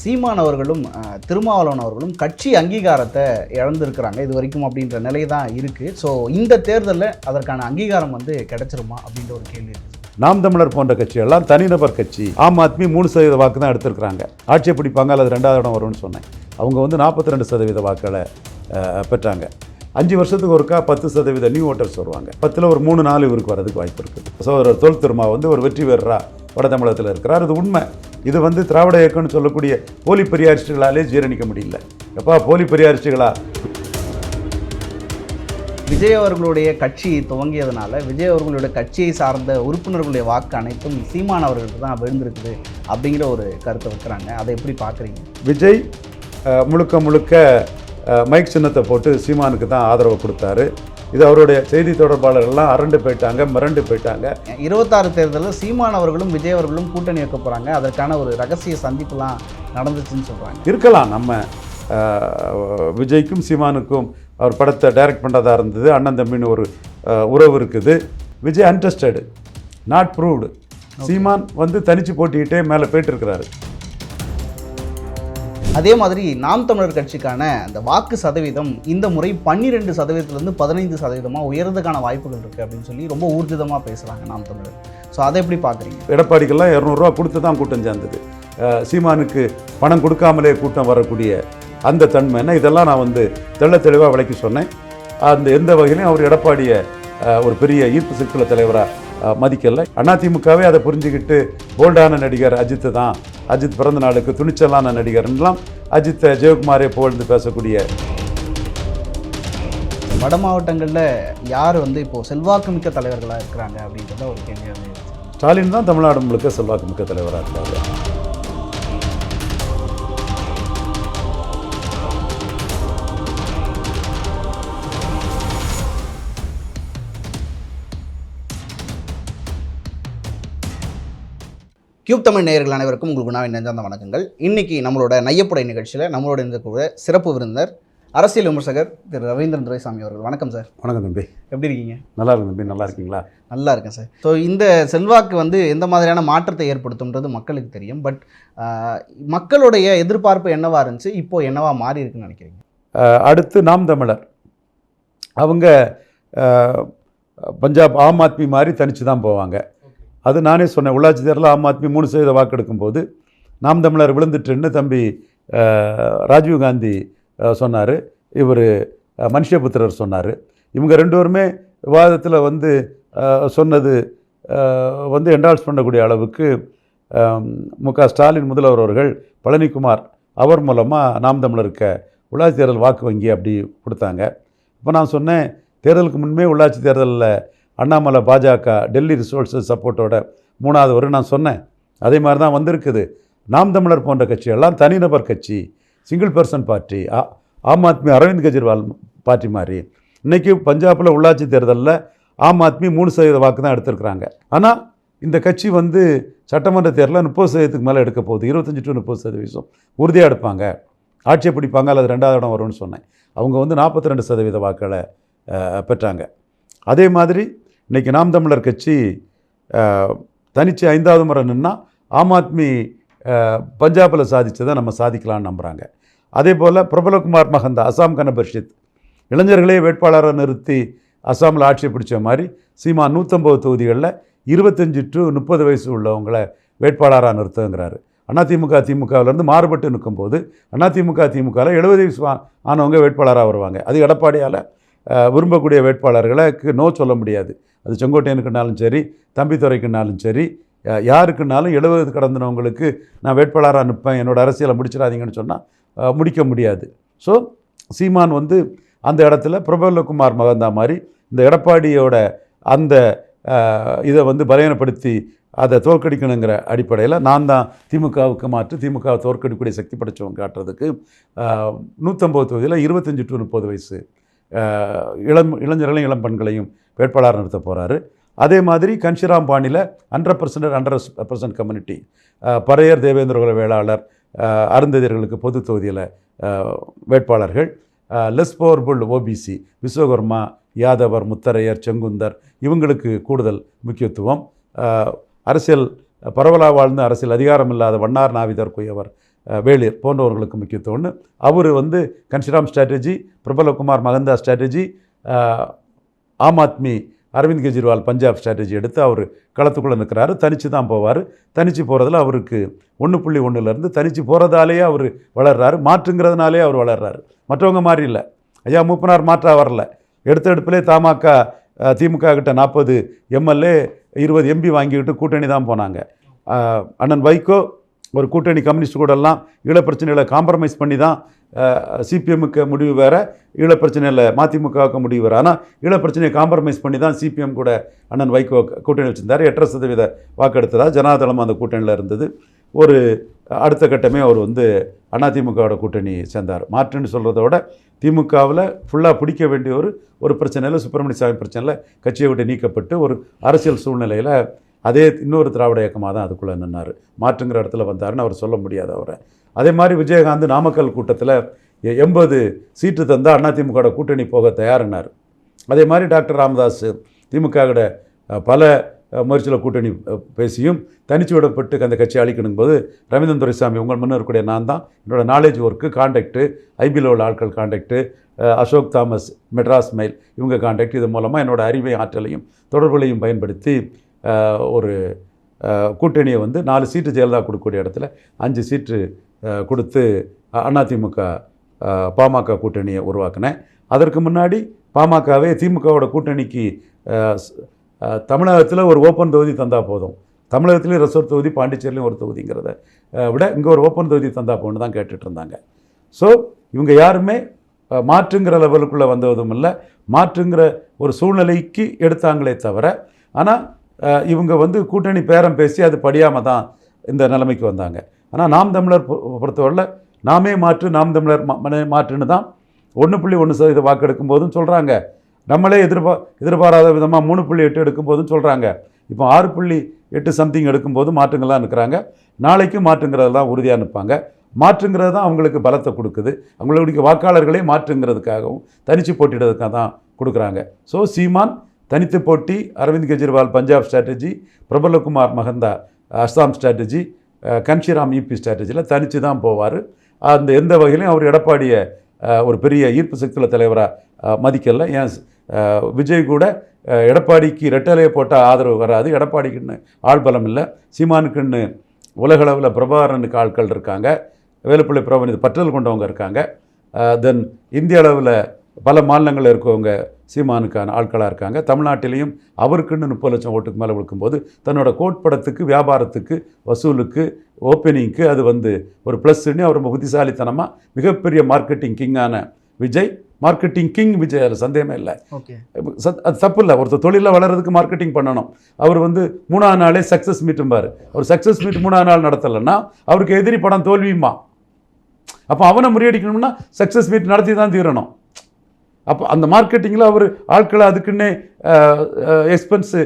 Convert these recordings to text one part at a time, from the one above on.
சீமான் அவர்களும் திருமாவளவன் அவர்களும் கட்சி அங்கீகாரத்தை இழந்திருக்கிறாங்க. இது வரைக்கும் அப்படின்ற நிலை தான் இருக்குது ஸோ இந்த தேர்தலில் அதற்கான அங்கீகாரம் வந்து கிடைச்சிருமா அப்படின்ற ஒரு கேள்வி இருக்குது நாம் தமிழர் போன்ற கட்சிகள்லாம் தனிநபர் கட்சி ஆம் ஆத்மி மூணு சதவீத வாக்கு தான் எடுத்திருக்கிறாங்க. ஆட்சியை பிடிப்பாங்க அல்லது ரெண்டாவது இடம் வரும்னு சொன்னேன். அவங்க வந்து நாற்பத்தி ரெண்டு சதவீத வாக்களை பெற்றாங்க. அஞ்சு வருஷத்துக்கு ஒருக்கா பத்து சதவீத நியூ ஓட்டர்ஸ் வருவாங்க. பத்தில் ஒரு மூணு நாலு இவருக்கு வரதுக்கு வாய்ப்பு இருக்குது ஒரு தொல் திருமா வந்து ஒரு வெற்றி பெறா வட தமிழகத்தில் இருக்கிறார். இது உண்மை. இது வந்து திராவிட இயக்கம்னு சொல்லக்கூடிய போலி பெரியாரிஸ்டுகளாலே ஜீரணிக்க முடியல. எப்பா போலி பெரியாரிஸ்டுகளா? விஜய் அவர்களுடைய கட்சி துவங்கியதுனால விஜய் அவர்களுடைய கட்சியை சார்ந்த உறுப்பினர்களுடைய வாக்கு அனைத்தும் சீமான் அவர்களுக்கு தான் விழுந்திருக்குது அப்படிங்கிற ஒரு கருத்தை வைக்கிறாங்க. அதை எப்படி பார்க்குறீங்க? விஜய் முழுக்க முழுக்க மைக் சின்னத்தை போட்டு சீமானுக்கு தான் ஆதரவு கொடுத்தாரு. இது அவருடைய செய்தி தொடர்பாளர்கள்லாம் அரண்டு போயிட்டாங்க மிரண்டு போயிட்டாங்க. இருபத்தாறு தேர்தலில் சீமான் அவர்களும் விஜய் அவர்களும் கூட்டணி வைக்க போகிறாங்க அதற்கான ஒரு ரகசிய சந்திப்புலாம் நடந்துச்சுன்னு சொல்கிறாங்க இருக்கலாம் நம்ம விஜய்க்கும் சீமானுக்கும் அவர் படத்தை டைரக்ட் பண்ணுறதா இருந்தது. அண்ணன் தம்பின்னு ஒரு உறவு இருக்குது. Vijay untested not proved Seeman வந்து தனிச்சு போட்டிக்கிட்டே மேலே போயிட்டு இருக்கிறாரு. அதே மாதிரி நாம் தமிழர் கட்சிக்கான அந்த வாக்கு சதவீதம் இந்த முறை பன்னிரெண்டு சதவீதத்துலேருந்து பதினைந்து சதவீதமாக உயர்றதுக்கான வாய்ப்புகள் இருக்குது அப்படின்னு சொல்லி ரொம்ப ஊர்ஜிதமாக பேசுகிறாங்க நாம் தமிழர். ஸோ அதை எப்படி பார்க்குறீங்க? எடப்பாடிக்கெல்லாம் இரநூறுவா கொடுத்து தான் கூட்டம் சேர்ந்தது. சீமானுக்கு பணம் கொடுக்காமலே கூட்டம் வரக்கூடிய அந்த தன்மைன்னா இதெல்லாம் நான் வந்து தெள்ள தெளிவாக விளக்கி சொன்னேன். அந்த எந்த வகையிலையும் அவர் எடப்பாடியை ஒரு பெரிய ஈர்ப்பு சிக்கல தலைவராக மதிக்கலை. அதிமுகவே அதை புரிஞ்சுக்கிட்டு போல்டான நடிகர் அஜித்து தான் அஜித் பிறந்த நாளுக்கு துணிச்சலான நடிகர்லாம் அஜித்தை ஜெயக்குமாரே புகழ்ந்து பேசக்கூடிய வட மாவட்டங்களில் யார் வந்து இப்போது செல்வாக்குமிக்க தலைவர்களாக இருக்கிறாங்க அப்படின்றத ஒரு இருக்கு. ஸ்டாலின் தான் தமிழ்நாடு முழுக்க செல்வாக்கு மிக்க தலைவராக இருக்காரு கியூப் தமிழ் நேயர்கள் அனைவருக்கும் உங்களுக்கு நான் நெஞ்சார்ந்த வணக்கங்கள். இன்னைக்கு நம்மளோட நையப்புடை நிகழ்ச்சியில் நம்மளோட இருக்கக்கூடிய சிறப்பு விருந்தினர் அரசியல் விமர்சகர் திரு ரவீந்திரன் துரைசாமி அவர்கள். வணக்கம் சார். வணக்கம் தம்பி. எப்படி இருக்கீங்க? நல்லா இருக்கு தம்பி. நல்லா இருக்கீங்களா? நல்லா இருக்கேன் சார். ஸோ இந்த செல்வாக்கு வந்து எந்த மாதிரியான மாற்றத்தை ஏற்படுத்தும்ன்றது மக்களுக்கு தெரியும். பட் மக்களுடைய எதிர்பார்ப்பு என்னவா இருந்துச்சு? இப்போ என்னவா மாறி இருக்குன்னு நினைக்கிறீங்க? அடுத்து நாம் தமிழர். அவங்க பஞ்சாப் ஆம் ஆத்மி மாதிரி தனித்து தான் போவாங்க. அது நானே சொன்னேன் உள்ளாட்சி தேர்தலில் ஆம் ஆத்மி மூணு சதவீத வாக்கெடுக்கும் போது நாம் தமிழர் விழுந்துட்டுன்னு தம்பி ராஜீவ்காந்தி ராஜீவ் காந்தி சொன்னார். இவர் மனுஷபுத்திரர் சொன்னார். இவங்க ரெண்டு பேருமே விவாதத்தில் வந்து சொன்னது வந்து என்டால்ஸ் பண்ணக்கூடிய அளவுக்கு மு க ஸ்டாலின் முதல்வர் அவர்கள் பழனிக்குமார் அவர் மூலமாக நாம் தமிழருக்க உள்ளாட்சி தேர்தல் வாக்கு வங்கி அப்படி கொடுத்தாங்க. இப்போ நான் சொன்னேன் தேர்தலுக்கு முன்பே உள்ளாட்சி தேர்தலில் அண்ணாமலை பாஜக டெல்லி ரிசோர்ஸஸ் சப்போர்ட்டோட மூணாவது வரும் நான் சொன்னேன். அதே மாதிரி தான் வந்திருக்குது. நாம் தமிழர் போன்ற கட்சியெல்லாம் தனிநபர் கட்சி சிங்கிள் பர்சன் பார்ட்டி ஆ ஆம் ஆத்மி அரவிந்த் கெஜ்ரிவால் பார்ட்டி மாதிரி. இன்றைக்கி பஞ்சாபில் உள்ளாட்சி தேர்தலில் ஆம் ஆத்மி மூணு சதவீத வாக்கு தான் எடுத்திருக்கிறாங்க. ஆனால் இந்த கட்சி வந்து சட்டமன்ற தேர்தலில் முப்பது சதவீதத்துக்கு மேலே எடுக்க போகுது. இருபத்தஞ்சி டு முப்பது சதவீதம் உறுதியாக எடுப்பாங்க. ஆட்சியை பிடிப்பாங்க அல்லது ரெண்டாவது இடம் வரும்னு சொன்னேன். அவங்க வந்து நாற்பத்தி ரெண்டு சதவீத வாக்களை பெற்றாங்க. அதே மாதிரி இன்றைக்கி நாம் தமிழர் கட்சி அஹ், தனிச்சு ஐந்தாவது முறை நின்னால் ஆம் ஆத்மி பஞ்சாபில் சாதிச்சதை நம்ம சாதிக்கலாம்னு நம்புகிறாங்க அதே போல் பிரபலகுமார் மகந்தா அசாம் கன இளைஞர்களே வேட்பாளரை நிறுத்தி அசாமில் ஆட்சி பிடிச்ச மாதிரி சீமா நூற்றம்பது தொகுதிகளில் இருபத்தஞ்சி டு முப்பது வயசு உள்ளவங்களை வேட்பாளராக நிறுத்துங்கிறாரு. அதிமுக திமுகவிலேருந்து மாறுபட்டு நிற்கும்போது அதிமுக திமுகவில் எழுபது வயசு ஆனவங்க வேட்பாளராக வருவாங்க. அது எடப்பாடியால் விரும்பக்கூடிய வேட்பாளர்களுக்கு நோ சொல்ல முடியாது. அது செங்கோட்டையனுக்குனாலும் சரி தம்பித்துறைக்குனாலும் சரி யாருக்குனாலும் எழுபது கடந்தவங்களுக்கு நான் வேட்பாளராக அனுப்பேன் என்னோடய அரசியலை முடிச்சிடாதீங்கன்னு சொன்னால் முடிக்க முடியாது. ஸோ சீமான் வந்து அந்த இடத்துல பிரபலகுமார் மகந்தா மாதிரி இந்த எடப்பாடியோட அந்த இதை வந்து பலவீனப்படுத்தி அதை தோற்கடிக்கணுங்கிற அடிப்படையில் நான் தான் திமுகவுக்கு மாற்று திமுக தோற்கடிக்கக்கூடிய சக்தி படைச்சவங்க காட்டுறதுக்கு நூற்றம்பது தொகுதியில் இருபத்தஞ்சி டு முப்பது வயசு இளம் இளைஞர்களையும் இளம் பெண்களையும் வேட்பாளர் நிறுத்த போகிறாரு அதே மாதிரி கன்ஷிராம் பாணியில் hundred percent hundred percent community Paraiyar Devendrakula Vellalar அருந்ததியர்களுக்கு பொது தொகுதியில் வேட்பாளர்கள். Less powerful OBC Vishwakarma Yadavar Mutharaiyar Sengunthar இவங்களுக்கு கூடுதல் முக்கியத்துவம். அரசியல் பரவலாக வாழ்ந்து அரசியல் அதிகாரம் இல்லாத வண்ணார் நாவிதர் குயவர் வேளிர் போன்றவர்களுக்கு முக்கியத்துவம்னு. அவர் வந்து Kanshiram strategy Prafulla Kumar Mahanta strategy Aam Aadmi Arvind Kejriwal Punjab strategy எடுத்து அவர் களத்துக்குள்ளே நிற்கிறாரு. தனித்து தான் போவார். தனித்து போகிறதுல அவருக்கு ஒன்று புள்ளி ஒன்றுலேருந்து தனித்து போகிறதாலேயே அவர் வளர்றாரு. மாற்றுங்கிறதுனாலே அவர் வளர்றாரு. மற்றவங்க மாதிரி இல்லை. ஐயா மூப்பனார் மாற்றா வரல. எடுத்த எடுப்பிலே தமாக திமுக கிட்ட நாற்பது எம்எல்ஏ இருபது எம்பி வாங்கிக்கிட்டு கூட்டணி தான் போனாங்க. அண்ணன் வைகோ ஒரு கூட்டணி கம்யூனிஸ்ட் கூடலாம் ஈழப்பிரச்சனையில் காம்ப்ரமைஸ் பண்ணி தான் சிபிஎம்முக்கு முடிவு வேறு ஈழப்பிரச்சனையில் மதிமுகவுக்கு முடிவு வேறு. ஆனால் ஈழப்பிரச்சனையை காம்ப்ரமைஸ் பண்ணி தான் சிபிஎம் கூட அண்ணன் வைகோ கூட்டணி வச்சுருந்தார். எட்டரை சதவீத வாக்கெடுத்ததாக ஜனாதளம் அந்த கூட்டணியில் இருந்தது. ஒரு அடுத்த கட்டமே அவர் வந்து அதிமுகவோட கூட்டணி சேர்ந்தார். மாற்றுன்னு சொல்கிறத விட திமுகவில் ஃபுல்லாக பிடிக்க வேண்டிய ஒரு ஒரு பிரச்சனையில் சுப்பிரமணிய சாமி பிரச்சனையில் கட்சியை விட்டு நீக்கப்பட்டு ஒரு அரசியல் சூழ்நிலையில் அதே இன்னொரு திராவிட இயக்கமாக தான் அதுக்குள்ளே நின்னார். மாற்றுங்கிற இடத்துல வந்தாருன்னு அவர் சொல்ல முடியாது அவரை. அதே மாதிரி விஜயகாந்த் நாமக்கல் கூட்டத்தில் எண்பது சீட்டு தந்தால் அதிமுகவோட கூட்டணி போக தயாரினார் அதே மாதிரி டாக்டர் ராமதாஸ் திமுகவோட பல முயற்சியில் கூட்டணி பேசியும் தனிச்சு விடப்பட்டு அந்த கட்சியை அழிக்கணும் போது ரவீந்திரன் துரைசாமி உங்கள் முன்னர் இருக்கக்கூடிய நான் தான். என்னோட நாலேஜ் ஒர்க்கு காண்டாக்டு ஐபியில் உள்ள ஆட்கள் contact Ashok Thomas Madras mail இவங்க காண்டாக்ட் இது மூலமாக என்னோடய அறிவை ஆற்றலையும் தொடர்புகளையும் பயன்படுத்தி ஒரு கூட்டணியை வந்து நாலு சீட்டு ஜெயலலிதா கொடுக்கக்கூடிய இடத்துல அஞ்சு சீட்டு கொடுத்து அதிமுக பாமக கூட்டணியை உருவாக்கினேன். அதற்கு முன்னாடி பாமகவே திமுகவோட கூட்டணிக்கு தமிழகத்தில் ஒரு ஓப்பன் தொகுதி தந்தால் போதும். தமிழகத்துலேயும் ரெசோர்ட் தொகுதி பாண்டிச்சேரியிலையும் ஒரு தொகுதிங்கிறத விட இங்கே ஒரு ஓப்பன் தொகுதி தந்தால் போன்னு தான் கேட்டுட்டு இருந்தாங்க ஸோ இவங்க யாருமே மாற்றுங்கிற லெவலுக்குள்ளே வந்ததும் இல்லை. மாற்றுங்கிற ஒரு சூழ்நிலைக்கு எடுத்தாங்களே தவிர ஆனால் இவங்க வந்து கூட்டணி பேரம் பேசி அது படியாமல் தான் இந்த நிலைமைக்கு வந்தாங்க. ஆனால் நாம் தமிழர் பொ- பொறுத்தவரையில் நாமே மாற்று நாம் தமிழர் மா- மாற்றுன்னு தான் ஒன்று புள்ளி ஒன்று சதவீத வாக்கு எடுக்கும் போதும் சொல்கிறாங்க நம்மளே எதிர்பா எதிர்பாராத விதமாக மூணு புள்ளி எட்டு எடுக்கும் போதும் சொல்கிறாங்க இப்போ ஆறு புள்ளி எட்டு சம்திங் எடுக்கும்போது மாற்றுங்கள்லாம் இருக்கிறாங்க நாளைக்கும் மாற்றுங்கிறதெல்லாம் உறுதியாக நிற்பாங்க. மாற்றுங்கிறது தான் அவங்களுக்கு பலத்தை கொடுக்குது. அவங்களுடைய வாக்காளர்களே மாற்றுங்கிறதுக்காகவும் தனிச்சு போட்டிடுறதுக்காக தான் கொடுக்குறாங்க. ஸோ சீமான் தனித்து போட்டி Arvind Kejriwal Punjab strategy Prafulla Kumar Mahanta Assam strategy Kanshiram UP ஸ்ட்ராட்டஜியில் தனித்து தான் போவார். அந்த எந்த வகையிலையும் அவர் எடப்பாடியை ஒரு பெரிய ஈர்ப்பு சக்தியில் தலைவராக மதிக்கல. ஏன் விஜய் கூட எடப்பாடிக்கு ரெட்டலையை போட்டால் ஆதரவு வராது. எடப்பாடிக்குன்னு ஆள் பலம் இல்லை. சீமானுக்குன்னு உலகளவில் பிரபாகரனுக்கு ஆட்கள் இருக்காங்க. வேலுப்பிள்ளை பிரபஞ்ச பற்றல் கொண்டவங்க இருக்காங்க. தென் இந்திய அளவில் பல மாநிலங்களில் இருக்கவங்க சீமானுக்கான ஆட்களாக இருக்காங்க. தமிழ்நாட்டிலையும் அவருக்குன்னு முப்பது லட்சம் ஓட்டுக்கு மேலே கொடுக்கும்போது தன்னோட கோட் படத்துக்கு வியாபாரத்துக்கு வசூலுக்கு ஓப்பனிங்க்கு அது வந்து ஒரு ப்ளஸ்ன்னு அவர் ரொம்ப புத்திசாலித்தனமாக மிகப்பெரிய மார்க்கெட்டிங் கிங்கான விஜய் மார்க்கெட்டிங் கிங் விஜய் அதில் சந்தேகமே இல்லை. அது தப்பு இல்லை. ஒருத்தர் தொழிலில் வளர்றதுக்கு மார்க்கெட்டிங் பண்ணணும். அவர் வந்து மூணாவது நாளே சக்ஸஸ் மீட்டும்பார் அவர் சக்ஸஸ் மீட் மூணாவது நாள் நடத்தலைன்னா அவருக்கு எதிரி படம் தோல்வியுமா? அப்போ அவனை முறியடிக்கணும்னா சக்ஸஸ் மீட் நடத்தி தான் தீரணும். அப்போ அந்த மார்க்கெட்டிங்கில் அவர் ஆட்களை அதுக்குன்னே எக்ஸ்பென்ஸு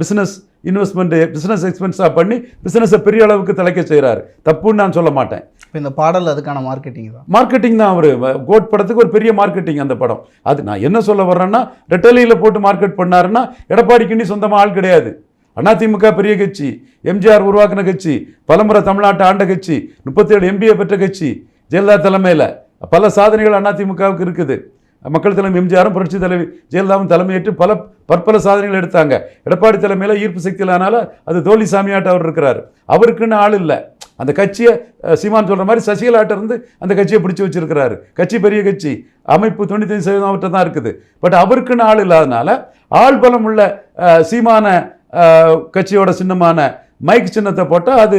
பிஸ்னஸ் இன்வெஸ்ட்மெண்ட் பிஸ்னஸ் எக்ஸ்பென்ஸாக பண்ணி பிஸ்னஸை பெரிய அளவுக்கு தலைக்க செய்கிறாரு தப்புன்னு நான் சொல்ல மாட்டேன். இப்போ இந்த பாடல் அதுக்கான மார்க்கெட்டிங் தான். மார்க்கெட்டிங் தான் அவர். கோட் படத்துக்கு ஒரு பெரிய மார்க்கெட்டிங் அந்த படம். அது நான் என்ன சொல்ல வர்றேன்னா ரெட்டலியில் போட்டு மார்க்கெட் பண்ணாருன்னா எடப்பாடிக்குன்னு சொந்தமாக ஆள் கிடையாது. அதிமுக பெரிய கட்சி எம்ஜிஆர் உருவாக்கின கட்சி பலமுறை தமிழ்நாட்டை ஆண்ட கட்சி முப்பத்தேழு எம்பிஏ பெற்ற கட்சி ஜெயலலிதா தலைமையில் பல சாதனைகள் அதிமுகவுக்கு இருக்குது. மக்கள் தலைமை எம்ஜிஆரும் புரட்சி தலைவி ஜெயலலிதாவும் தலைமையேற்று பல பற்பல சாதனைகள் எடுத்தாங்க. எடப்பாடி தலைமையில் ஈர்ப்பு சக்தியிலானால அது தோல்வி சாமியாட்ட அவர் இருக்கிறார். அவருக்குன்னு ஆள் இல்லை. அந்த கட்சியை சீமான் சொல்கிற மாதிரி சசிகலாட்ட இருந்து அந்த கட்சியை பிடிச்சி வச்சிருக்கிறாரு. கட்சி பெரிய கட்சி. அமைப்பு தொண்ணூத்தஞ்சு சதவீதம் அவர்கிட்ட தான் இருக்குது. பட் அவருக்குன்னு ஆள் இல்லாதனால ஆள் பலம் உள்ள சீமான கட்சியோட சின்னமான மைக் சின்னத்தை போட்டால் அது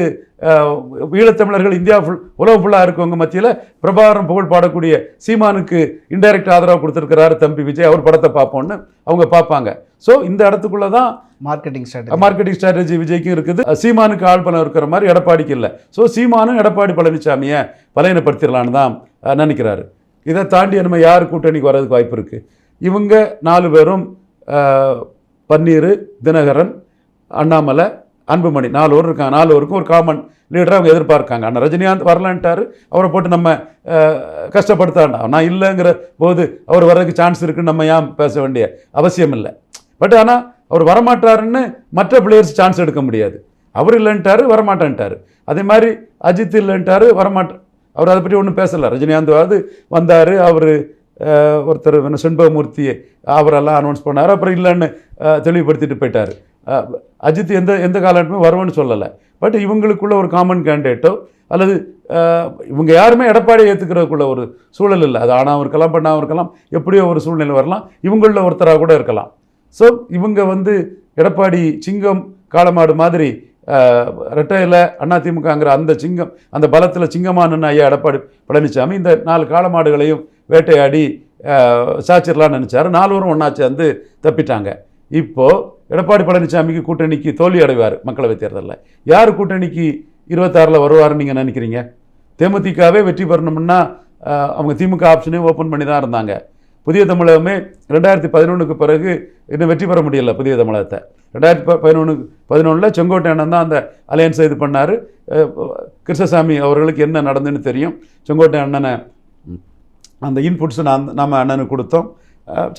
ஈழத்தமிழர்கள் இந்தியா ஃபுல் உலகம் ஃபுல்லாக இருக்கவங்க மத்தியில் பிரபாகரன் புகழ் பாடக்கூடிய சீமானுக்கு இன்டைரக்ட் ஆதரவு கொடுத்துருக்கிறாரு தம்பி விஜய். அவர் படத்தை பார்ப்போம்னு அவங்க பார்ப்பாங்க. ஸோ இந்த இடத்துக்குள்ளே தான் மார்க்கெட்டிங் ஸ்ட்ராட்டஜி மார்க்கெட்டிங் ஸ்ட்ராட்டஜி விஜய்க்கும் இருக்குது. சீமானுக்கு ஆள் பலம் இருக்கிற மாதிரி எடப்பாடிக்கு இல்லை. ஸோ சீமானும் எடப்பாடி பழனிசாமியை பலையனப்படுத்திடலான்னு தான் நினைக்கிறாரு. இதை தாண்டி நம்ம யார் கூட்டணிக்கு வர்றதுக்கு வாய்ப்பு இருக்குது இவங்க நாலு பேரும் பன்னீர் தினகரன் அண்ணாமலை அன்புமணி நாலு ஓர் இருக்காங்க நாலு ஓருக்கும் ஒரு காமன் லீடரை அவங்க எதிர்பார்க்காங்க. ஆனால் ரஜினிகாந்த் வரலான்ட்டாரு அவரை போட்டு நம்ம கஷ்டப்படுத்தாண்டா. நான் இல்லைங்கிற போது அவர் வர்றதுக்கு சான்ஸ் இருக்குன்னு நம்ம ஏன் பேச வேண்டிய அவசியம் இல்லை. பட் ஆனால் அவர் வரமாட்டாருன்னு மற்ற பிளேயர்ஸ் சான்ஸ் எடுக்க முடியாது. அவர் இல்லைன்ட்டாரு வரமாட்டேன்ட்டார். அதே மாதிரி அஜித் இல்லைன்ட்டாரு வரமாட்டேன் அவர் அதை பற்றி ஒன்றும் பேசலை. ரஜினிகாந்தாவது வந்தார் அவர் ஒருத்தர் என்ன செண்பகமூர்த்தி அவரெல்லாம் அனௌன்ஸ் பண்ணார் அப்புறம் இல்லைன்னு தெளிவுபடுத்திட்டு போயிட்டார். அஜித் எந்த எந்த காலகட்டமே வருவேன்னு சொல்லலை. பட் இவங்களுக்குள்ள ஒரு காமன் கேண்டிடேட்டோ அல்லது இவங்க யாருமே எடப்பாடியை ஏற்றுக்கிறதுக்குள்ள ஒரு சூழல் இல்லை. அது ஆனால் இருக்கலாம் பெண்ணாவும் இருக்கலாம் எப்படியோ ஒரு சூழ்நிலை வரலாம். இவங்களில் ஒருத்தராக கூட இருக்கலாம். ஸோ இவங்க வந்து எடப்பாடி சிங்கம் காளமாடு மாதிரி ரெட்டையில் அதிமுகங்கிற அந்த சிங்கம் அந்த பலத்தில் சிங்கமானு ஐயா எடப்பாடி பழனிசாமி இந்த நாலு காளமாடுகளையும் வேட்டையாடி அஹ், சாச்சிடலாம்னு நினச்சாரு. நால்வரும் ஒன்றா சேர்ந்து தப்பிட்டாங்க. இப்போது எடப்பாடி பழனிசாமிக்கு கூட்டணிக்கு தோல்வி அடைவார் மக்களவைத் தேர்தலில். யார் கூட்டணிக்கு இருபத்தாறில் வருவாருன்னு நீங்கள் நினைக்கிறீங்க? தேமுதிகவே வெற்றி பெறணும்னா அவங்க திமுக ஆப்ஷனே ஓப்பன் பண்ணி தான் இருந்தாங்க. புதிய தமிழகமே ரெண்டாயிரத்தி பதினொன்றுக்கு பிறகு இன்னும் வெற்றி பெற முடியல புதிய தமிழகத்தை. ரெண்டாயிரத்தி ப பதினொன்று பதினொன்றில் செங்கோட்டை தான் அந்த அலையன்ஸை இது பண்ணார். கிருஷ்ணசாமி அவர்களுக்கு என்ன நடந்துன்னு தெரியும். செங்கோட்டை அண்ணனை அந்த இன்புட்ஸை நான் நம்ம அண்ணனுக்கு கொடுத்தோம். அஹ்,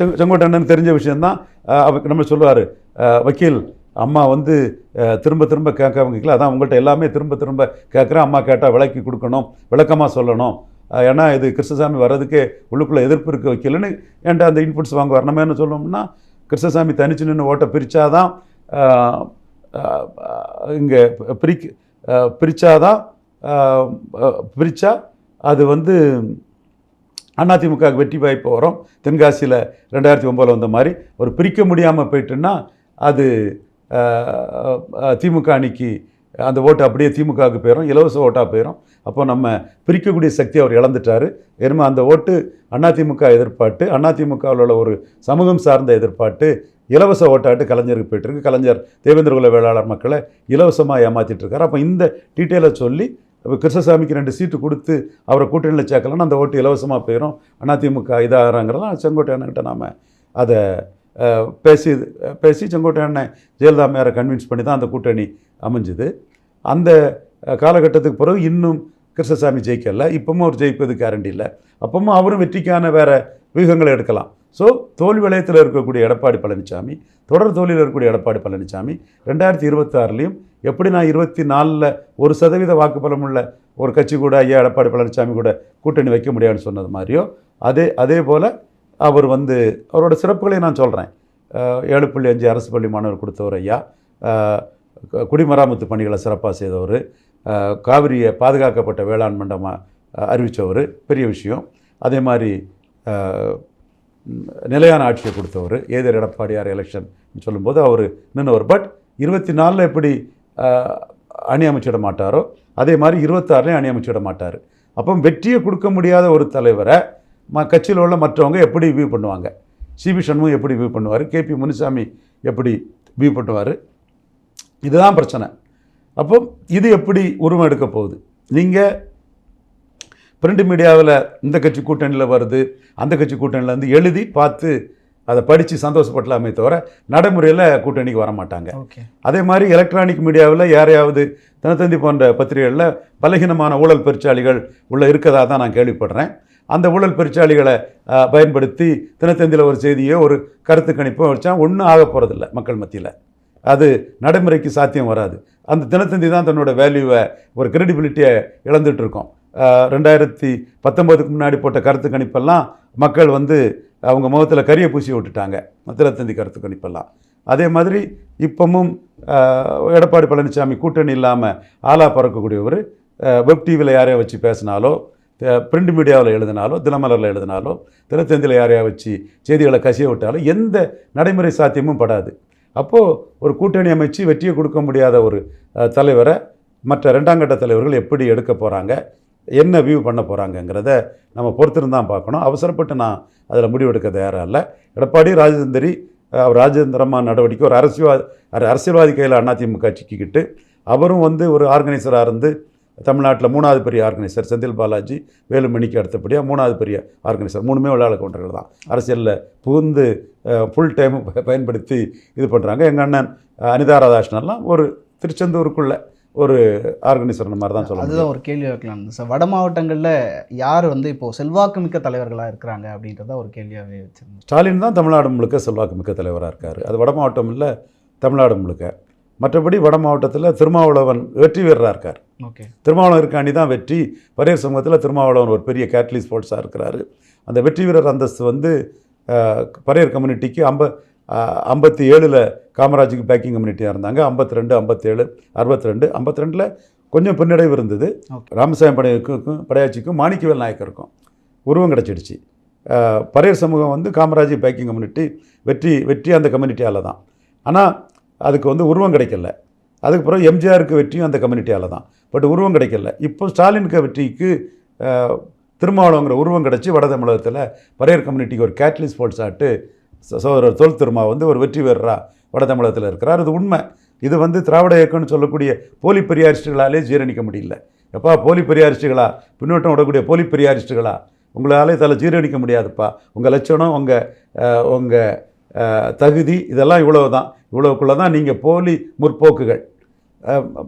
தெரிஞ்ச விஷயந்தான் அவர் நம்ம சொல்லுவார் வக்கீல் அம்மா வந்து திரும்ப திரும்ப கேட்கவங்க அதான் உங்கள்கிட்ட எல்லாமே திரும்ப திரும்ப கேட்குறேன். அம்மா கேட்டால் விளக்கி கொடுக்கணும் விளக்கமாக சொல்லணும். ஏன்னா இது கிருஷ்ணசாமி வர்றதுக்கே உள்ளுக்குள்ளே எதிர்ப்பு இருக்க வைக்கலன்னு என்கிட்ட அந்த இன்புட்ஸ் வாங்க வரணுமேனு சொல்லணும்னா கிருஷ்ணசாமி தனிச்சு நின்று ஓட்டை பிரித்தாதான் இங்கே பிரிக்க பிரித்தாதான் பிரித்தா அது வந்து அதிமுக வெற்றி வாய்ப்பு வரும். தென்காசியில் ரெண்டாயிரத்தி ஒம்போதில் வந்த மாதிரி ஒரு பிரிக்க முடியாமல் போயிட்டுன்னா அது திமுக அணிக்கு அந்த ஓட்டு அப்படியே திமுகவுக்கு போயிடும் இலவச ஓட்டாக போயிடும் அப்போ நம்ம பிரிக்கக்கூடிய சக்தி அவர் இழந்துட்டார். ஏன்னா அந்த ஓட்டு அதிமுக எதிர்பார்ட்டு அதிமுகவில் உள்ள ஒரு சமூகம் சார்ந்த எதிர்பார்ட்டு இலவச ஓட்டாட்டு கலைஞருக்கு போயிட்டுருக்கு கலைஞர் தேவேந்திர குல வேளாளர் மக்களை இலவசமாக ஏமாற்றிட்டுருக்காரு அப்போ இந்த டீட்டெயிலை சொல்லி இப்போ கிருஷ்ணசாமிக்கு ரெண்டு சீட்டு கொடுத்து அவரை கூட்டணியில் சேர்க்கலன்னா அந்த ஓட்டு இலவசமாக போயிடும் அதிமுக இதாகிறாங்கிறதான் செங்கோட்டையன்கிட்ட நாம் அதை பேசி பேசி செங்கோட்டையனை ஜெயலலிதா மேரை கன்வின்ஸ் பண்ணி தான் அந்த கூட்டணி அமைஞ்சுது. அந்த காலகட்டத்துக்கு பிறகு இன்னும் கிருஷ்ணசாமி ஜெயிக்கலை. இப்பவும் அவர் ஜெயிப்பது கேரண்டி இல்லை அப்பவும் அவரும் வெற்றிக்கான வேறு வியூகங்களை எடுக்கலாம். ஸோ தோல்வி வலயத்தில் இருக்கக்கூடிய எடப்பாடி பழனிசாமி தொடர் தோல்வியில் இருக்கக்கூடிய எடப்பாடி பழனிசாமி ரெண்டாயிரத்தி இருபத்தாறுலையும் எப்படி நான் இருபத்தி நாலில் ஒரு சதவீத வாக்குப்பலம் உள்ள ஒரு கட்சி கூட ஐயா எடப்பாடி பழனிசாமி கூட கூட்டணி வைக்க முடியாதுன்னு சொன்னது மாதிரியோ அதே அதே போல் அவர் வந்து அவரோட சிறப்புகளை நான் சொல்கிறேன் ஏழு புள்ளி அஞ்சு அரசு பள்ளி மாணவர் கொடுத்தவர் ஐயா. குடிமராமத்து பணிகளை சிறப்பாக செய்தவர். காவிரியை பாதுகாக்கப்பட்ட வேளாண் மண்டமாக அறிவித்தவர் பெரிய விஷயம். அதே மாதிரி நிலையான ஆட்சியை கொடுத்தவர் ஏதர் எடப்பாடியார் எலெக்ஷன் சொல்லும்போது அவர் நின்றவர் பட் இருபத்தி நாலில் எப்படி அணி அமைச்சிட மாட்டாரோ அதே மாதிரி இருபத்தாறுலையும் அணி அமைச்சிட மாட்டார். அப்போ வெற்றியை கொடுக்க முடியாத ஒரு தலைவரை ம கட்சியில் உள்ள மற்றவங்க எப்படி வியூ பண்ணுவாங்க? சிபி சண்முகம் எப்படி வியூ பண்ணுவார்? கேபி முனுசாமி எப்படி வியூ பண்ணுவார்? இதுதான் பிரச்சனை. அப்போ இது எப்படி உருவம் எடுக்க போகுது? நீங்கள் பிரிண்ட் மீடியாவில் இந்த கட்சி கூட்டணியில் வருது அந்த கட்சி கூட்டணியில் வந்து எழுதி பார்த்து அதை படித்து சந்தோஷப்படலாமே தவிர நடைமுறையில் கூட்டணிக்கு வர மாட்டாங்க. ஓகே. அதே மாதிரி எலக்ட்ரானிக் மீடியாவில் யாரையாவது தினத்தந்தி போன்ற பத்திரிகைகளில் பலகீனமான ஊழல் பெருச்சாளிகள் உள்ள இருக்கதா தான் நான் கேள்விப்படுறேன். அந்த ஊழல் பெருச்சாளிகளை பயன்படுத்தி தினத்தந்தியில் ஒரு செய்தியோ ஒரு கருத்து கணிப்போ வச்சா ஒன்றும் ஆக போகிறதில்ல மக்கள் மத்தியில். அது நடைமுறைக்கு சாத்தியம் வராது. அந்த தினத்தந்தி தான் தன்னோட வேல்யூவை ஒரு கிரெடிபிலிட்டியை இழந்துட்டு இருக்கோம். ரெண்டாயிரத்தி பத்தொம்போதுக்கு முன்னாடி போட்ட கருத்து கணிப்பெல்லாம் மக்கள் வந்து அவங்க முகத்தில் கரிய பூசி விட்டுட்டாங்க. மத்திரத்தந்தி கருத்து கணிப்பெல்லாம். அதே மாதிரி இப்போவும் எடப்பாடி பழனிசாமி கூட்டணி இல்லாமல் ஆளா பறக்கக்கூடியவர் வெப் டிவியில் யாரையா வச்சு பேசினாலோ பிரிண்ட் மீடியாவில் எழுதினாலோ தினமலரில் எழுதினாலோ தினத்தந்தியில் யாரையா வச்சு செய்திகளை கசிய விட்டாலோ எந்த நடைமுறை சாத்தியமும் படாது. அப்போது ஒரு கூட்டணி அமைச்சு வெற்றியை கொடுக்க முடியாத ஒரு தலைவரை மற்ற ரெண்டாம் கட்ட தலைவர்கள் எப்படி எடுக்க போகிறாங்க என்ன வியூ பண்ண போகிறாங்கங்கிறத நம்ம பொறுத்திருந்தான் பார்க்கணும். அவசரப்பட்டு நான் அதில் முடிவெடுக்க தயாராக இல்லை. எடப்பாடி ராஜேந்திரி அவர் ராஜேந்திரமா நடவடிக்கை ஒரு அரசியல்வாதி அரசியல்வாதி கையில் அதிமுக சிக்கிக்கிட்டு அவரும் வந்து ஒரு ஆர்கனைசராக இருந்து தமிழ்நாட்டில் மூணாவது பெரிய ஆர்கனைசர் செந்தில் பாலாஜி வேலுமணிக்கு அடுத்தபடியாக மூணாவது பெரிய ஆர்கனைசர் மூணுமே விளையாட கவுண்டர்கள் தான். அரசியலில் புகுந்து ஃபுல் டைம் பயன்படுத்தி இது பண்ணுறாங்க எங்கள் அண்ணன் அனிதா ராதாகிருஷ்ணன்லாம் ஒரு திருச்செந்தூருக்குள்ளே ஒரு ஆர்கனைசர் மாதிரி தான் சொல்ல முடியும். அதுதான் ஒரு கேள்வி வைக்கலாம் சார் வட மாவட்டங்களில் யார் வந்து இப்போ செல்வாக்கு மிக்க தலைவர்களாக இருக்கிறாங்க அப்படின்றத ஒரு கேள்வியாகவே வச்சிருந்தேன். ஸ்டாலின் தான் தமிழ்நாடு முழுக்க செல்வாக்கு மிக்க தலைவராக இருக்கார். அது வட மாவட்டம் இல்லை தமிழ்நாடு முழுக்க. மற்றபடி வட மாவட்டத்தில் திருமாவளவன் வெற்றி வீரராக இருக்கார். ஓகே. திருமாவளவன் இருக்காண்டி தான் வெற்றி. பரையர் சமூகத்தில் திருமாவளவன் ஒரு பெரிய கேட்லி ஸ்போர்ட்ஸாக இருக்கிறாரு. அந்த வெற்றி வீரர் அந்தஸ்து வந்து பரையர் கம்யூனிட்டிக்கு ஐம்ப ஐம்பத்தி ஏழில் காமராஜுக்கு பேக்கிங் கம்யூனிட்டியாக இருந்தாங்க. ஐம்பத்தி ரெண்டு ஐம்பத்தேழு அறுபத்தி ரெண்டு ஐம்பத்தி ரெண்டில் கொஞ்சம் பின்னடைவு இருந்தது. ராமசாமி படையக்கும் படையாச்சிக்கும் மாணிக்கவேல் நாயக்கருக்கும் உருவம் கிடச்சிடுச்சு. பரையர் சமூகம் வந்து காமராஜ் பேக்கிங் கம்யூனிட்டி வெற்றி வெற்றி அந்த கம்யூனிட்டியால் தான் ஆனால் அதுக்கு வந்து உருவம் கிடைக்கல. அதுக்கப்புறம் எம்ஜிஆருக்கு வெற்றியும் அந்த கம்யூனிட்டியால் தான் பட் உருவம் கிடைக்கல. இப்போ ஸ்டாலினுக்கு வெற்றிக்கு திருமாவளவங்கிற உருவம் கிடச்சி வட தமிழகத்தில் பரையர் கம்யூனிட்டிக்கு ஒரு கேட்லிஸ் ஸ்போர்ட்ஸ் ஆட்டு சகோதரர் தோல் திருமா வந்து ஒரு வெற்றி பெறுறா வட தமிழகத்தில் இருக்கிறார். அது உண்மை. இது வந்து திராவிட இயக்கம்னு சொல்லக்கூடிய போலி பெரியாரிஸ்டுகளாலே ஜீரணிக்க முடியல. எப்பா போலி பெரியாரிஸ்டுகளா? பின்னோட்டம் விடக்கூடிய போலி பெரியாரிஸ்டுகளா? உங்களாலே தலை ஜீரணிக்க முடியாதுப்பா. உங்கள் லட்சணம் உங்கள் உங்கள் தகுதி இதெல்லாம் இவ்வளவு தான் இவ்வளோக்குள்ளே தான் நீங்கள் போலி முற்போக்குகள்.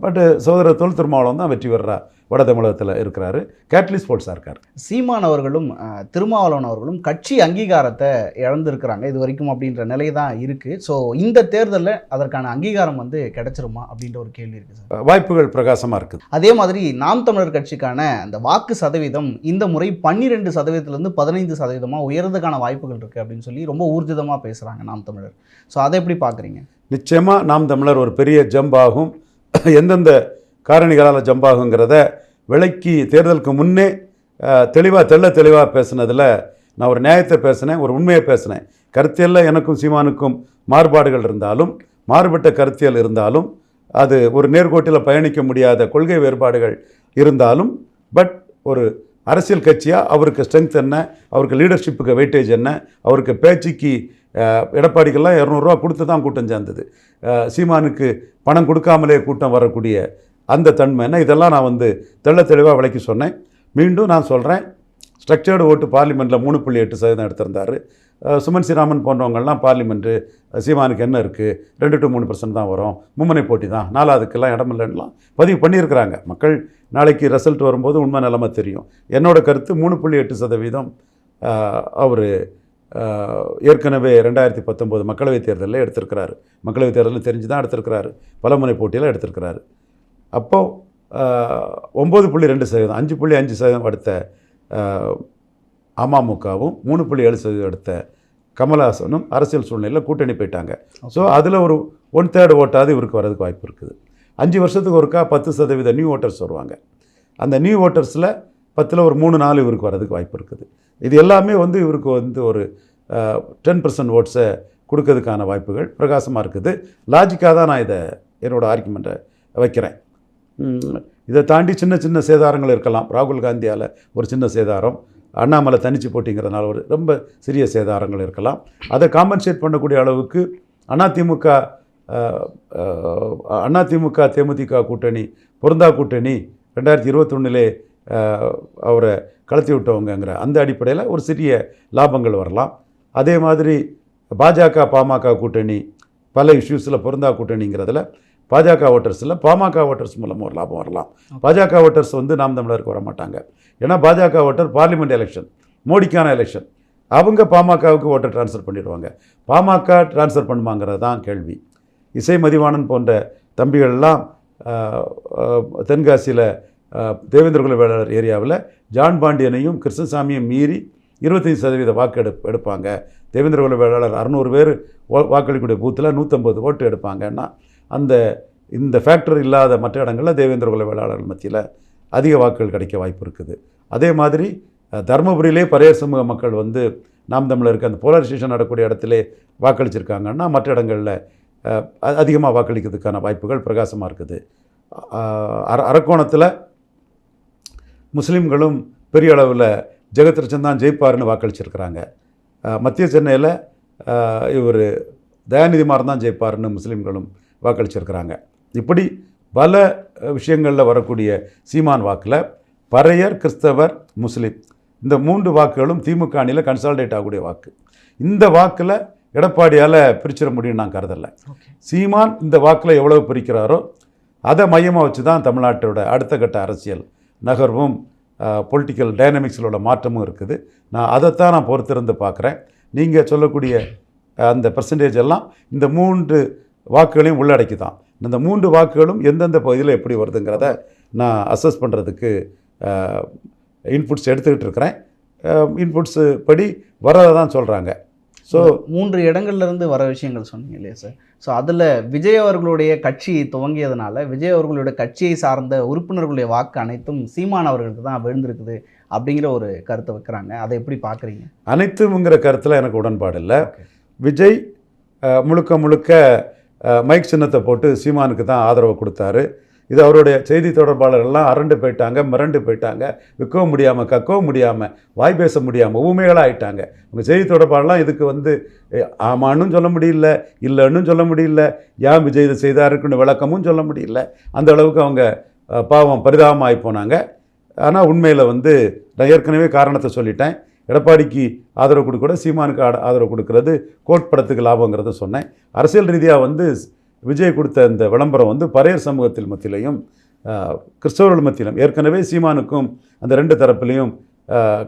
பட்டு சகோதரர் தொல் திருமாவளவன் தான் வெற்றி பெறா வட தமிழகத்தில் இருக்கிறாரு. கேட்லி ஸ்போர்ட்ஸாக இருக்கார். சீமான் அவர்களும் திருமாவளவன் அவர்களும் கட்சி அங்கீகாரத்தை இழந்திருக்கிறாங்க. இது வரைக்கும் அப்படின்ற நிலை தான் இருக்குது ஸோ இந்த தேர்தலில் அதற்கான அங்கீகாரம் வந்து கிடைச்சிருமா அப்படின்ற ஒரு கேள்வி இருக்குது சார். வாய்ப்புகள் பிரகாசமாக இருக்குது அதே மாதிரி நாம் தமிழர் கட்சிக்கான அந்த வாக்கு சதவீதம் இந்த முறை பன்னிரெண்டு சதவீதத்திலேருந்து பதினைந்து சதவீதமாக உயர்றதுக்கான வாய்ப்புகள் இருக்குது அப்படின்னு சொல்லி ரொம்ப ஊர்ஜிதமாக பேசுகிறாங்க நாம் தமிழர். ஸோ அதை எப்படி பார்க்குறீங்க நிச்சயமாக நாம் தமிழர் ஒரு பெரிய ஜம்ப் ஆகும். எந்தெந்த காரணிகளால் ஜம்ப் ஆகுங்கிறத விலைக்கு தேர்தலுக்கு முன்னே தெளிவாக தெள்ள தெளிவாக பேசினதில் நான் ஒரு நியாயத்தை பேசினேன் ஒரு உண்மையை பேசினேன். கருத்தியலில் எனக்கும் சீமானுக்கும் மாறுபாடுகள் இருந்தாலும் மாறுபட்ட கருத்தியல் இருந்தாலும் அது ஒரு நேர்கோட்டில் பயணிக்க முடியாத கொள்கை வேறுபாடுகள் இருந்தாலும் பட் ஒரு அரசியல் கட்சியாக அவருக்கு ஸ்ட்ரென்த் என்ன அவருக்கு லீடர்ஷிப்புக்கு வெயிட்டேஜ் என்ன அவருக்கு பேச்சுக்கு எடப்பாடிக்கெல்லாம் இரநூறுவா கொடுத்து தான் கூட்டம் சேர்ந்தது. சீமானுக்கு பணம் கொடுக்காமலே கூட்டம் வரக்கூடிய அந்த தன்மை என்ன? இதெல்லாம் நான் வந்து தெள்ள தெளிவாக விளக்கி சொன்னேன். மீண்டும் நான் சொல்கிறேன் ஸ்ட்ரக்சர்டு ஓட்டு பார்லிமெண்ட்டில் மூணு புள்ளி எட்டு சதவீதம் எடுத்திருந்தார். சுமன் ஸ்ரீராமன் போன்றவங்கள்லாம் பார்லிமெண்ட்டு சீமானுக்கு என்ன இருக்குது ரெண்டு டு மூணு பர்சன்ட் தான் வரும். மும்முனை போட்டி தான். நாலாவதுக்கெல்லாம் இடம் இடமில்லைன்னுலாம் பதிவு பண்ணியிருக்கிறாங்க. மக்கள் நாளைக்கு ரிசல்ட் வரும்போது உண்மை நிலமை தெரியும். என்னோடய கருத்து மூணு புள்ளி எட்டு சதவீதம் அவர் ஏற்கனவே ரெண்டாயிரத்தி பத்தொம்போது மக்களவைத் தேர்தலில் எடுத்திருக்கிறாரு. மக்களவைத் தேர்தலில் தெரிஞ்சு தான் எடுத்திருக்கிறாரு. பலமுனை போட்டியில் எடுத்திருக்கிறாரு. அப்போது ஒம்பது புள்ளி ரெண்டு சதவீதம் அஞ்சு புள்ளி அஞ்சு சதவீதம் எடுத்த ஆஹ், அமமுகவும் மூணு புள்ளி ஏழு சதவீதம் எடுத்த கமல்ஹாசனும் அரசியல் சூழ்நிலையில் கூட்டணி போயிட்டாங்க. ஸோ அதில் ஒரு ஒன் தேர்ட் ஓட்டாவது இவருக்கு வரதுக்கு வாய்ப்பு இருக்குது. அஞ்சு வருஷத்துக்கு ஒருக்கா பத்து சதவீத நியூ ஓட்டர்ஸ் வருவாங்க. அந்த நியூ ஓட்டர்ஸில் பத்தில் ஒரு மூணு நாலு இவருக்கு வரதுக்கு வாய்ப்பு இருக்குது. இது எல்லாமே வந்து இவருக்கு வந்து ஒரு டென் பர்சன்ட் ஓட்ஸை கொடுக்கறதுக்கான வாய்ப்புகள் பிரகாசமாக இருக்குது. லாஜிக்காக தான் நான் இதை என்னோட ஆர்குமெண்ட்டை வைக்கிறேன். இதை தாண்டி சின்ன சின்ன சேதாரங்கள் இருக்கலாம். ராகுல் காந்தியால் ஒரு சின்ன சேதாரம். அண்ணாமலை தனிச்சு போட்டிங்கிறதுனால ஒரு ரொம்ப சிறிய சேதாரங்கள் இருக்கலாம். அதை காம்பன்சேட் பண்ணக்கூடிய அளவுக்கு அதிமுக அதிமுக தேமுதிக கூட்டணி பொருந்தா கூட்டணி ரெண்டாயிரத்தி இருபத்தொன்னிலே அவரை கலத்தி விட்டவங்கங்கிற அந்த அடிப்படையில் ஒரு சிறிய லாபங்கள் வரலாம். அதே மாதிரி பாஜக பாமக கூட்டணி பல இஷ்யூஸில் பொருந்தா கூட்டணிங்கிறதுல பாஜக ஓட்டர்ஸில் பாமக ஓட்டர்ஸ் மூலமாக ஒரு லாபம் வரலாம். பாஜக ஓட்டர்ஸ் வந்து நாம் தமிழருக்கு வர மாட்டாங்க ஏன்னா பாஜக ஓட்டர் பார்லிமெண்ட் எலெக்ஷன் மோடிக்கான எலெக்ஷன் அவங்க பாமகவுக்கு ஓட்டர் ட்ரான்ஸ்ஃபர் பண்ணிடுவாங்க. பாமக ட்ரான்ஸ்ஃபர் பண்ணுமாங்கிறது தான் கேள்வி. இசை மதிவாணன் போன்ற தம்பிகள்லாம் தென்காசியில் தேவேந்திரகுல வேளாளர் ஏரியாவில் ஜான் பாண்டியனையும் கிருஷ்ணசாமியும் மீறி இருபத்தைந்து சதவீத வாக்கு எடுப் எடுப்பாங்க. தேவேந்திரகுல வேளாளர் அறநூறு பேர் வாக்களிக்கக்கூடிய பூத்தில் நூற்றம்பது ஓட்டு எடுப்பாங்கன்னா அந்த இந்த ஃபேக்டர் இல்லாத மற்ற இடங்களில் தேவேந்திரகுல வேளாளர் மத்தியில் அதிக வாக்குகள் கிடைக்க வாய்ப்பு இருக்குது. அதே மாதிரி தருமபுரியிலே பரையர் சமூக மக்கள் வந்து நாம் தமிழருக்கு அந்த போலரைசேஷன் நடக்கக்கூடிய இடத்துல வாக்களிச்சிருக்காங்கன்னா மற்ற இடங்களில் அதிகமாக வாக்களிக்கிறதுக்கான வாய்ப்புகள் பிரகாசமாக இருக்குது. அர அரக்கோணத்தில் முஸ்லீம்களும் பெரிய அளவில் ஜெகத்ரட்சன் தான் ஜெயிப்பாருன்னு வாக்களிச்சிருக்கிறாங்க. மத்திய சென்னையில் இவர் தயாநிதி மாறன் தான் ஜெயிப்பாருன்னு முஸ்லீம்களும் வாக்களிச்சிருக்கிறாங்க. இப்படி பல விஷயங்களில் வரக்கூடிய சீமான் வாக்கில் பறையர் கிறிஸ்தவர் முஸ்லீம் இந்த மூன்று வாக்குகளும் திமுக அணியில் கன்சால்டேட் ஆகக்கூடிய வாக்கு. இந்த வாக்கில் எடப்பாடியால் பிரிச்சிட முடியும்னு நான் கருதலை. சீமான் இந்த வாக்கில் எவ்வளவு பிரிக்கிறாரோ அதை மையமாக வச்சு தான் தமிழ்நாட்டோட அடுத்த கட்ட அரசியல் நகர்வும் பொலிட்டிக்கல் டைனமிக்ஸில் உள்ள மாற்றமும் இருக்குது. நான் அதைத்தான் நான் பொறுத்திருந்து பார்க்குறேன் நீங்கள் சொல்லக்கூடிய அந்த பெர்சன்டேஜ் எல்லாம் இந்த மூன்று வாக்குகளையும் உள்ளடக்கி தான் இந்த மூன்று வாக்குகளும் எந்தெந்த பகுதியில் எப்படி வருதுங்கிறத நான் அசஸ் பண்ணுறதுக்கு இன்புட்ஸ் எடுத்துக்கிட்டு இருக்கிறேன். இன்புட்ஸு படி வரதை தான் சொல்கிறாங்க ஸோ மூன்று இடங்கள்ல இருந்து வர விஷயங்கள் சொன்னீங்க இல்லையா சார்? ஸோ அதில் விஜய் அவர்களுடைய கட்சி துவங்கியதுனால விஜய் அவர்களுடைய கட்சியை சார்ந்த உறுப்பினர்களுடைய வாக்கு அனைத்தும் சீமான் அவர்களுக்கு தான் விழுந்திருக்குது அப்படிங்கிற ஒரு கருத்தை வைக்கிறாங்க. அதை எப்படி பார்க்குறீங்க? அனைத்துங்கிற கருத்தில் எனக்கு உடன்பாடு இல்லை. விஜய் முழுக்க முழுக்க மைக் சின்னத்தை போட்டு சீமானுக்கு தான் ஆதரவு கொடுத்தாரு. இது அவருடைய செய்தி தொடர்பாளர்கள்லாம் அரண்டு போயிட்டாங்க மிரண்டு போயிட்டாங்க. விற்கவும் முடியாமல் கக்கவும் முடியாமல் வாய் பேச முடியாமல் ஊமைகளாக ஆயிட்டாங்க. உங்கள் செய்தி தொடர்பாளர்லாம் இதுக்கு வந்து ஆமான்னு ஆமான்னும் சொல்ல முடியல இல்லைன்னு சொல்ல முடியல ஏன் விஜய் இதை செய்தாருக்குன்னு விளக்கமும் சொல்ல முடியல? அந்த அளவுக்கு அவங்க பாவம் பரிதாபமாக போனாங்க. ஆனால் உண்மையில் வந்து நான் ஏற்கனவே காரணத்தை சொல்லிட்டேன். எடப்பாடிக்கு ஆதரவு கொடுக்க கூட சீமானுக்கு ஆட- ஆதரவு கொடுக்கறது கோட் படத்துக்கு லாபங்கிறத சொன்னேன். அரசியல் ரீதியாக வந்து விஜய் கொடுத்த இந்த விளம்பரம் வந்து பறையர் சமூகத்தில் மத்தியிலையும் கிறிஸ்தவர்கள் மத்தியிலும் ஏற்கனவே சீமானுக்கும் அந்த ரெண்டு தரப்புலையும்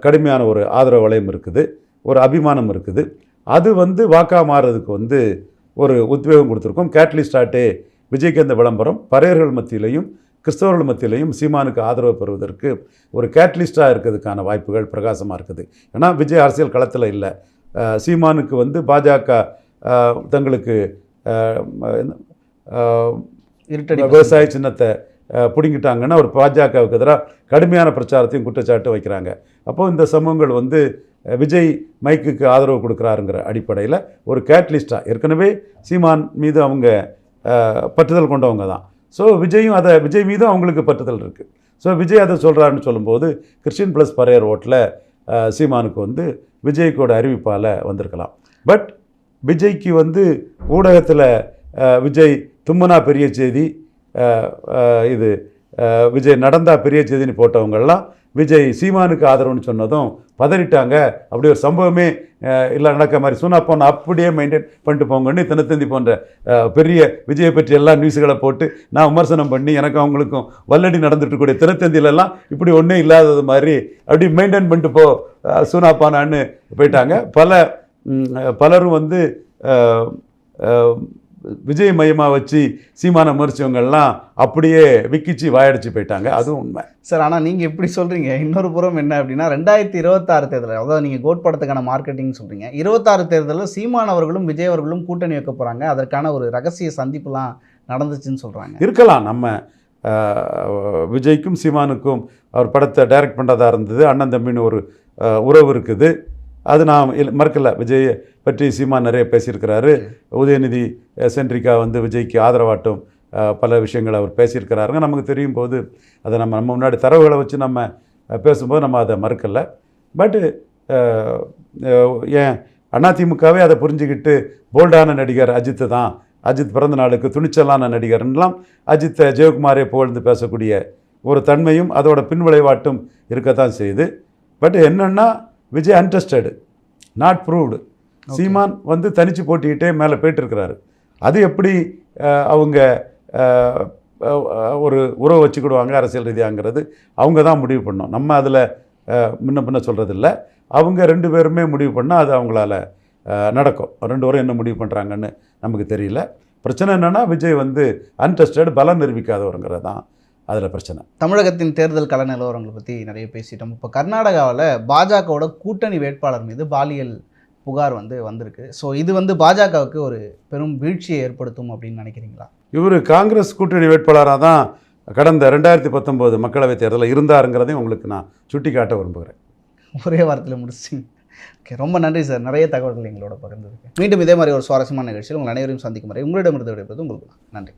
கடுமையான ஒரு ஆதரவு வளையம் இருக்குது ஒரு அபிமானம் இருக்குது. அது வந்து வாக்கா மாறுறதுக்கு வந்து ஒரு உத்வேகம் கொடுத்துருக்கோம். கேட்லிஸ்டாட்டே விஜய்க்கு அந்த விளம்பரம் பறையர்கள் மத்தியிலையும் கிறிஸ்தவர்கள் மத்தியிலையும் சீமானுக்கு ஆதரவு பெறுவதற்கு ஒரு கேட்லிஸ்டாக இருக்கிறதுக்கான வாய்ப்புகள் பிரகாசமாக இருக்குது. ஏன்னா விஜய் அரசியல் களத்தில் இல்லை. சீமானுக்கு வந்து பாஜக தங்களுக்கு விவசாய சின்னத்தை பிடுங்கிட்டாங்கன்னா ஒரு பாஜகவுக்கு எதிராக கடுமையான பிரச்சாரத்தையும் குற்றச்சாட்டு வைக்கிறாங்க. அப்போது இந்த சமூகங்கள் வந்து விஜய் மைக்குக்கு ஆதரவு கொடுக்குறாருங்கிற அடிப்படையில் ஒரு கேட்லிஸ்டாக ஏற்கனவே சீமான் மீது அவங்க பற்றுதல் கொண்டவங்க தான். ஸோ விஜயும் அதை விஜய் மீதும் அவங்களுக்கு பற்றுதல் இருக்குது ஸோ விஜய் அதை சொல்கிறாருன்னு சொல்லும்போது கிறிஸ்டின் ப்ளஸ் பரையர் ஓட்டில் சீமானுக்கு வந்து விஜய்க்கோட அறிவிப்பால் வந்திருக்கலாம். பட் விஜய்க்கு வந்து ஊடகத்தில் விஜய் தும்மனா பெரிய செய்தி இது விஜய் நடந்தா பெரிய செய்தின்னு போட்டவங்கள்லாம் விஜய் சீமானுக்கு ஆதரவுன்னு சொன்னதும் பதறிட்டாங்க. அப்படி ஒரு சம்பவமே இல்லை நடக்க மாதிரி சொன்னா போன அப்படியே மெயின்டைன் பண்ணிட்டு போங்கன்னு தினத்தந்தி போன்ற பெரிய விஜயை பற்றி எல்லா நியூஸுகளை போட்டு நான் விமர்சனம் பண்ணி எனக்கு அவங்களுக்கும் வல்லடி நடந்துட்டுக்கூடிய இருக்கக்கூடிய இப்படி ஒன்றும் இல்லாதது மாதிரி அப்படி மெயின்டைன் பண்ணிட்டு போ அஹ், சூனாப்பானான்னு போயிட்டாங்க. பல பலரும் வந்து விஜய் மையமாக வச்சு சீமான விமர்சிவங்கள்லாம் அப்படியே விக்கிச்சு வாயடிச்சு போயிட்டாங்க. அதுவும் உண்மை. சார் ஆனால் நீங்கள் இப்படி சொல்கிறீங்க இன்னொரு புறம் என்ன அப்படின்னா ரெண்டாயிரத்தி இருபத்தாறு தேர்தல் அதாவது நீங்கள் கோட் படத்துக்கான மார்க்கெட்டிங் சொல்கிறீங்க இருபத்தாறு தேர்தலில் சீமான் அவர்களும் விஜய் அவர்களும் கூட்டணி வைக்க போகிறாங்க அதற்கான ஒரு ரகசிய சந்திப்புலாம் நடந்துச்சுன்னு சொல்கிறாங்க இருக்கலாம். நம்ம விஜய்க்கும் சீமானுக்கும் அவர் படத்தை டைரக்ட் பண்ணுறதா இருந்தது. அண்ணன் தம்பின்னு ஒரு உறவு இருக்குது. அது நான் இல்ல- மறுக்கல. விஜய் பற்றி சீமா நிறைய பேசியிருக்கிறாரு. உதயநிதி சென்ட்ரிக்கா சென்ட்ரிகா வந்து விஜய்க்கு ஆதரவாட்டும் பல விஷயங்களை அவர் பேசியிருக்கிறாருங்க. நமக்கு தெரியும் போது அதை நம்ம நம்ம முன்னாடி தரவுகளை வச்சு நம்ம பேசும்போது நம்ம அதை மறுக்கலை. பட்டு ஏன் அதிமுகவே அதை புரிஞ்சுக்கிட்டு போல்டான நடிகர் அஜித் தான். அஜித் பிறந்த நாளுக்கு துணிச்சலான நடிகர்லாம் அஜித்தை ஜெயக்குமாரே புகழ்ந்து பேசக்கூடிய ஒரு தன்மையும் அதோட பின்விளைவாட்டும் இருக்கத்தான் செய்யுது. பட் என்னென்னா Vijay untested not proved Seeman வந்து தனிச்சு போட்டிக்கிட்டே மேலே போயிட்டுருக்கிறாரு. அது எப்படி அவங்க ஒரு உறவு வச்சுக்கிடுவாங்க அரசியல் ரீதியாங்கிறது அவங்க தான் முடிவு பண்ணோம் நம்ம அதில் முன்ன பின்ன சொல்கிறதில்ல அவங்க ரெண்டு பேருமே முடிவு பண்ணால் அது அவங்களால நடக்கும். ரெண்டு பேரும் என்ன முடிவு பண்ணுறாங்கன்னு நமக்கு தெரியல. பிரச்சனை என்னென்னா விஜய் வந்து அன்டெஸ்டட் பலம் நிரூபிக்காதவருங்கிறது தான் அதில் பிரச்சனை. தமிழகத்தின் தேர்தல் கள நிலவரங்களை பற்றி நிறைய பேசிட்டோம். இப்போ கர்நாடகாவில் பாஜகவோட கூட்டணி வேட்பாளர் மீது பாலியல் புகார் வந்து வந்திருக்கு. ஸோ இது வந்து பாஜகவுக்கு ஒரு பெரும் வீழ்ச்சியை ஏற்படுத்தும் அப்படின்னு நினைக்கிறீங்களா? இவர் காங்கிரஸ் கூட்டணி வேட்பாளராக தான் கடந்த ரெண்டாயிரத்தி பத்தொம்போது மக்களவைத் தேர்தலில் இருந்தாருங்கிறதையும் உங்களுக்கு நான் சுட்டி காட்ட விரும்புகிறேன். ஒரே வாரத்தில் முடிச்சிங்க ஓகே ரொம்ப நன்றி சார். நிறைய தகவல்கள் எங்களோட பகிர்ந்ததுக்கு. மீண்டும் இதே மாதிரி ஒரு சுவாரஸ்யமான நிகழ்ச்சியில் உங்கள் அனைவரையும் சந்திக்கும் வரை உங்களிடமிருந்து விடைபெறுவது உங்களுக்கு நன்றி.